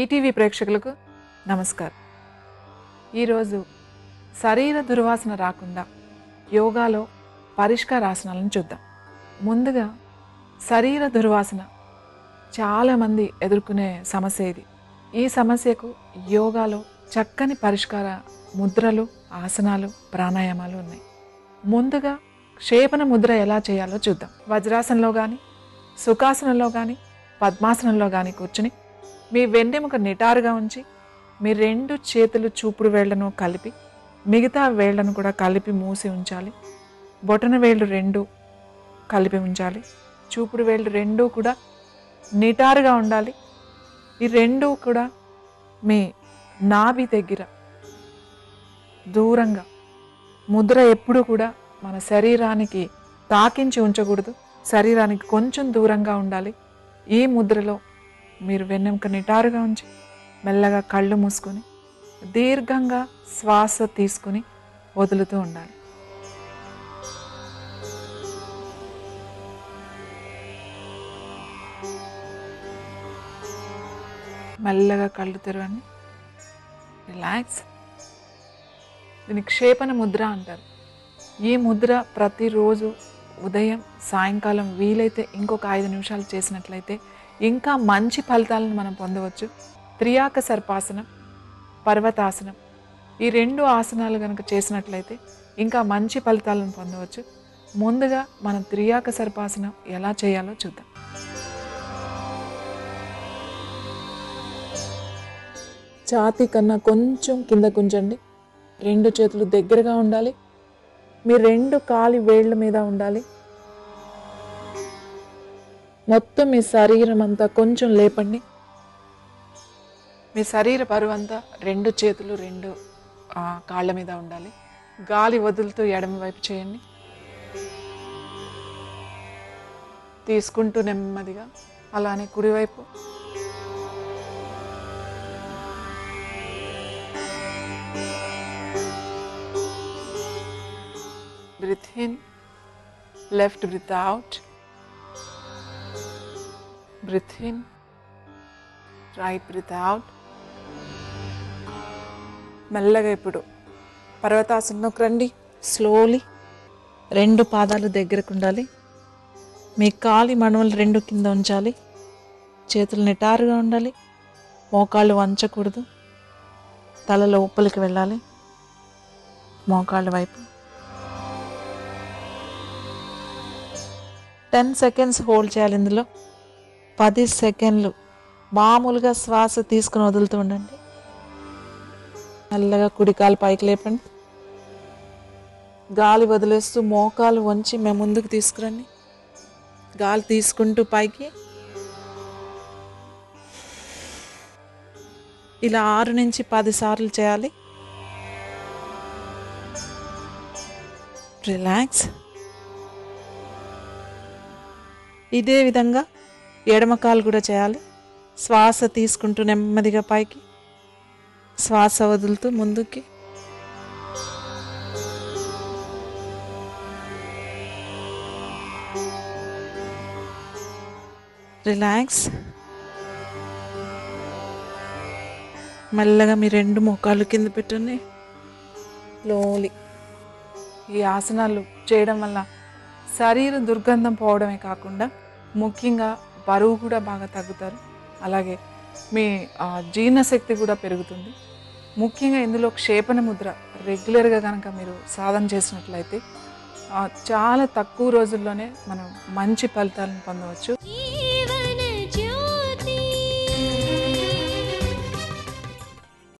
ETV ప్రేక్షకులకు నమస్కారం. ఈరోజు శరీర దుర్వాసన రాకుండా యోగాలో పరిష్కారాసనాలను చూద్దాం. ముందుగా శరీర దుర్వాసన చాలామంది ఎదుర్కొనే సమస్య ఇది. ఈ సమస్యకు యోగాలో చక్కని పరిష్కార ముద్రలు ఆసనాలు ప్రాణాయామాలు ఉన్నాయి. ముందుగా క్షేపణ ముద్ర ఎలా చేయాలో చూద్దాం. వజ్రాసనంలో కానీ సుఖాసనంలో కానీ పద్మాసనంలో కానీ కూర్చుని మీ వెన్నెముక నిటారుగా ఉంచి మీ రెండు చేతులు చూపుడు వేళ్ళను కలిపి మిగతా వేళ్ళను కూడా కలిపి మూసి ఉంచాలి. బొటన వేళ్ళు రెండు కలిపి ఉంచాలి. చూపుడు వేళ్ళు రెండు కూడా నిటారుగా ఉండాలి. ఈ రెండు కూడా మీ నాభి దగ్గర దూరంగా ముద్ర ఎప్పుడూ కూడా మన శరీరానికి తాకించి ఉంచకూడదు. శరీరానికి కొంచెం దూరంగా ఉండాలి. ఈ ముద్రలో మీరు వెన్నెముక నిటారుగా ఉంచి మెల్లగా కళ్ళు మూసుకొని దీర్ఘంగా శ్వాస తీసుకుని వదులుతూ ఉండాలి. మెల్లగా కళ్ళు తెరవండి. రిలాక్స్ దీన్ని క్షేపణ ముద్ర అంటారు. ఈ ముద్ర ప్రతిరోజు ఉదయం సాయంకాలం వీలైతే ఇంకొక ఐదు నిమిషాలు చేసినట్లయితే ఇంకా మంచి ఫలితాలను మనం పొందవచ్చు. త్రియాక సర్పాసనం పర్వతాసనం ఈ రెండు ఆసనాలు కనుక చేసినట్లయితే ఇంకా మంచి ఫలితాలను పొందవచ్చు. ముందుగా మనం త్రియాక సర్పాసనం ఎలా చేయాలో చూద్దాం. ఛాతీ కన్నా కొంచెం కింద కుంచండి రెండు చేతులు దగ్గరగా ఉండాలి. మీ రెండు కాలి వేళ్ళ మీద ఉండాలి. మొత్తం మీ శరీరం అంతా కొంచెం లేపండి. మీ శరీర బరువు అంతా రెండు చేతులు రెండు కాళ్ళ మీద ఉండాలి. గాలి వదులుతూ ఎడమ వైపు చేయండి. తీసుకుంటూ నెమ్మదిగా అలానే కుడివైపు. Breathe in left breathe out breathe in, right breath out. మెల్లగా ఇప్పుడు పర్వతాసనంలోకి రండి. స్లోలీ రెండు పాదాలు దగ్గరకు ఉండాలి. మీ కాలి మణువులు రెండు కింద ఉంచాలి. చేతులు నిటారుగా ఉండాలి. మోకాళ్ళు వంచకూడదు. తల లోపలికి వెళ్ళాలి. మోకాళ్ళ వైపు. టెన్ సెకండ్స్ హోల్డ్ చేయాలి ఇందులో. పది సెకండ్లు మామూలుగా శ్వాస తీసుకుని వదులుతూ ఉండండి. మెల్లగా కుడికాలు పైకి లేపండి. గాలి వదిలేస్తూ మోకాలు వంచి మేము ముందుకు తీసుకురండి. గాలి తీసుకుంటూ పైకి. ఇలా ఆరు నుంచి పది సార్లు చేయాలి. రిలాక్స్. ఇదే విధంగా ఎడమకాలు కూడా చేయాలి. శ్వాస తీసుకుంటూ నెమ్మదిగా పైకి. శ్వాస వదులుతూ ముందుకి. రిలాక్స్. మెల్లగా మీ రెండు ముఖాలు కింద పెట్టండి లోలి. ఈ ఆసనాలు చేయడం వల్ల శరీర దుర్గంధం పోవడమే కాకుండా ముఖ్యంగా బరువు కూడా బాగా తగ్గుతారు. అలాగే మీ జీర్ణశక్తి కూడా పెరుగుతుంది. ముఖ్యంగా ఇందులో క్షేపణ ముద్ర రెగ్యులర్గా కనుక మీరు సాధన చేసినట్లయితే చాలా తక్కువ రోజుల్లోనే మనం మంచి ఫలితాలను పొందవచ్చు.